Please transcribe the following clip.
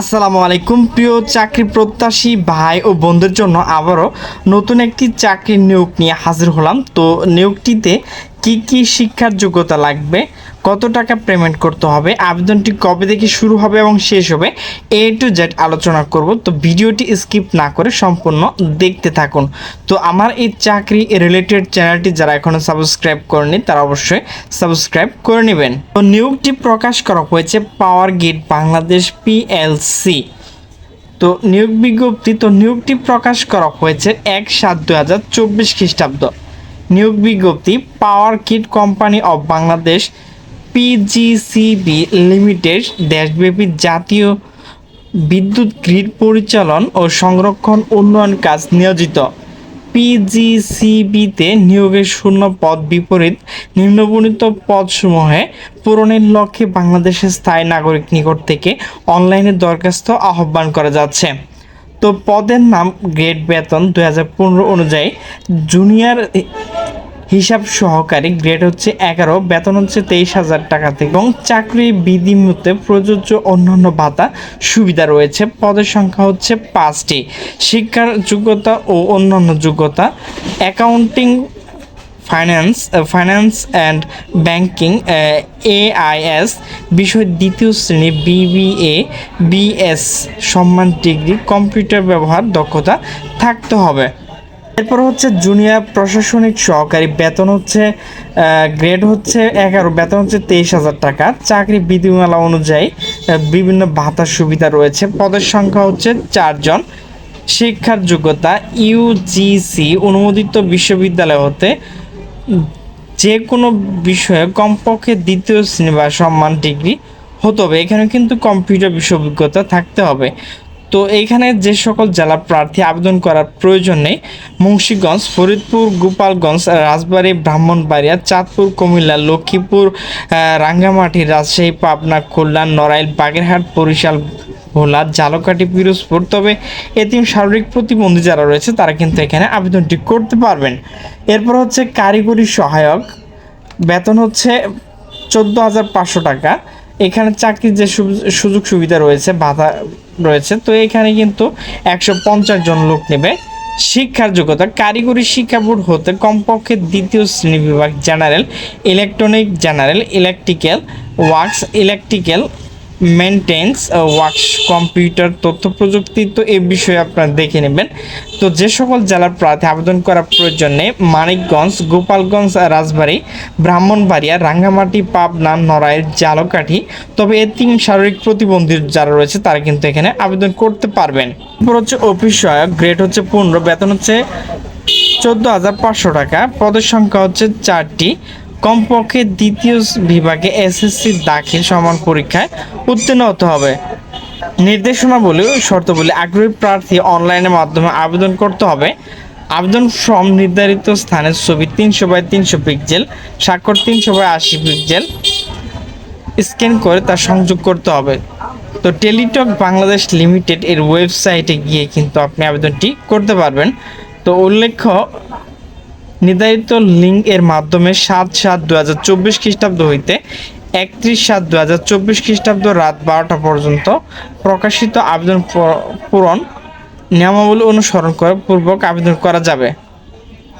আসসালামু আলাইকুম। প্রিয় চাকরি প্রত্যাশী ভাই ও বন্ধুর জন্য আবারও নতুন একটি চাকরির নিয়োগ নিয়ে হাজির হলাম। তো নিয়োগটিতে কি কি শিক্ষার যোগ্যতা লাগবে? কত টাকা পেমেন্ট করতে হবে? আবেদনটি কবে থেকে শুরু হবে এবং শেষ হবে? এ টু জেড আলোচনা করব। তো ভিডিওটি স্কিপ না করে সম্পূর্ণ দেখতে থাকুন। তো আমার এই চাকরি রিলেটেড চ্যানেলটি যারা এখনও সাবস্ক্রাইব করেনি তারা অবশ্যই সাবস্ক্রাইব করে নেবেন। তো নিয়োগটি প্রকাশ করা হয়েছে পাওয়ার গেট বাংলাদেশ পিএলসি তো নিয়োগ বিজ্ঞপ্তি, তো নিয়োগটি প্রকাশ করা হয়েছে এক সাত দু হাজার চব্বিশ খ্রিস্টাব্দ। নিয়োগ বিজ্ঞপ্তি power grid company of Bangladesh PGCB limited, দেশব্যাপী জাতীয় বিদ্যুৎ গ্রিড পরিচালন ও সংরক্ষণ উন্নয়ন কাজ নিয়োজিত। পিজিসিবিতে নিয়োগের শূন্য পদ বিপরীত নিম্নবর্ণিত পদসমূহে পূরণের লক্ষ্যে বাংলাদেশের স্থায়ী নাগরিক নিকট থেকে অনলাইনে দরখাস্ত আহ্বান করা যাচ্ছে। তো পদের নাম গ্রেড বেতন দু হাজার পনেরো অনুযায়ী জুনিয়র হিসাব সহকারী গ্রেড হচ্ছে এগারো, বেতন হচ্ছে তেইশ হাজার টাকা থেকে এবং চাকরি বিধি মতে প্রযোজ্য অন্যান্য ভাতা সুবিধা রয়েছে। পদের সংখ্যা হচ্ছে পাঁচটি। শিক্ষার যোগ্যতা ও অন্যান্য যোগ্যতা, accounting, finance finance and banking AIS, বিষয় দ্বিতীয় শ্রেণি, বিবিএ, বিএস, সম্মান ডিগ্রি, কম্পিউটার ব্যবহার, দক্ষতা থাকতে হবে। এরপর হচ্ছে জুনিয়র প্রশাসনিক সহকারী, বেতন হচ্ছে গ্রেড হচ্ছে এগারো, বেতন হচ্ছে তেইশ হাজার টাকা। চাকরি বিধিমালা অনুযায়ী বিভিন্ন ভাতার সুবিধা রয়েছে। পদের সংখ্যা হচ্ছে চারজন। শিক্ষার যোগ্যতা ইউজিসি অনুমোদিত বিশ্ববিদ্যালয় হতে যে কোনো বিষয়ে কমপক্ষে দ্বিতীয় শ্রেণি বা সম্মান ডিগ্রি হতে হবে। এখানে কিন্তু কম্পিউটার বিষয় অভিজ্ঞতা থাকতে হবে। তো এইখানে যে সকল জেলা প্রার্থী আবেদন করার প্রয়োজন নেই, মুন্সীগঞ্জ, ফরিদপুর, গোপালগঞ্জ, রাজবাড়ী, ব্রাহ্মণবাড়িয়া, চাঁদপুর, কুমিল্লা, লক্ষ্মীপুর রাঙ্গামাটি, রাজশাহী, পাবনা, খুলনা, নড়াইল, বাগেরহাট, বরিশাল, ভোলা জালকাটি পিরোজপুর। তবে এতিম শারীরিক প্রতিবন্ধী যারা রয়েছে, তারা কিন্তু এখানে আবেদনটি করতে পারবেন। এরপর হচ্ছে কারিগরি সহায়ক। বেতন হচ্ছে চোদ্দ হাজার পাঁচশো টাকা। এখানে চাকরির যে সুযোগ সুবিধা রয়েছে ভাতা রয়েছে। তো এখানে কিন্তু একশো পঞ্চাশ জন লোক নেবে। শিক্ষার যোগ্যতা, কারিগরি শিক্ষা বোর্ড হতে কমপক্ষে দ্বিতীয় শ্রেণি বিভাগ general, electronic general, electrical, works, electrical maintenance works computer তথ্য প্রযুক্তি তো এই বিষয়ে আপনারা দেখে নেবেন। তো যে সকল জেলার প্রার্থী আবেদন করার প্রয়োজন মানিকগঞ্জ, গোপালগঞ্জ, রাজবাড়ী, ব্রাহ্মণবাড়িয়া, রাঙ্গামাটি, পাবনা, নড়াইল, জালকাঠি, তবে এতিম শারীরিক প্রতিবন্ধী যারা রয়েছে তারা কিন্তু এখানে আবেদন করতে পারবেন। এরপর হচ্ছে অফিস সহায়ক গ্রেড হচ্ছে পনেরো, বেতন হচ্ছে চোদ্দ হাজার পাঁচশো টাকা, পদের সংখ্যা হচ্ছে চারটি। কমপক্ষে দ্বিতীয় বিভাগে এসএসসি দাখিল সমান পরীক্ষায় উত্তীর্ণ হতে হবে। নির্দেশনাবলী শর্তাবলী আগ্রহী প্রার্থী অনলাইনের মাধ্যমে আবেদন করতে হবে। আবেদন ফর্ম নির্ধারিত স্থানের ছবি তিনশো বাই তিনশো পিক্সেল, স্বাক্ষর তিনশো বাই আশি পিক্সেল স্ক্যান করে তা সংযোগ করতে হবে। তো টেলিটক বাংলাদেশ লিমিটেড এর ওয়েবসাইটে গিয়ে কিন্তু আপনি আবেদনটি করতে পারবেন। তো উল্লেখ্য নির্ধারিত লিঙ্ক এর মাধ্যমে সাত সাত দু হাজার চব্বিশ খ্রিস্টাব্দ হইতে একত্রিশ সাত দু হাজার চব্বিশ খ্রিস্টাব্দ রাত বারোটা পর্যন্ত প্রকাশিত আবেদন পূরণ নিয়মাবলী অনুসরণ করে পূর্বক আবেদন করা যাবে।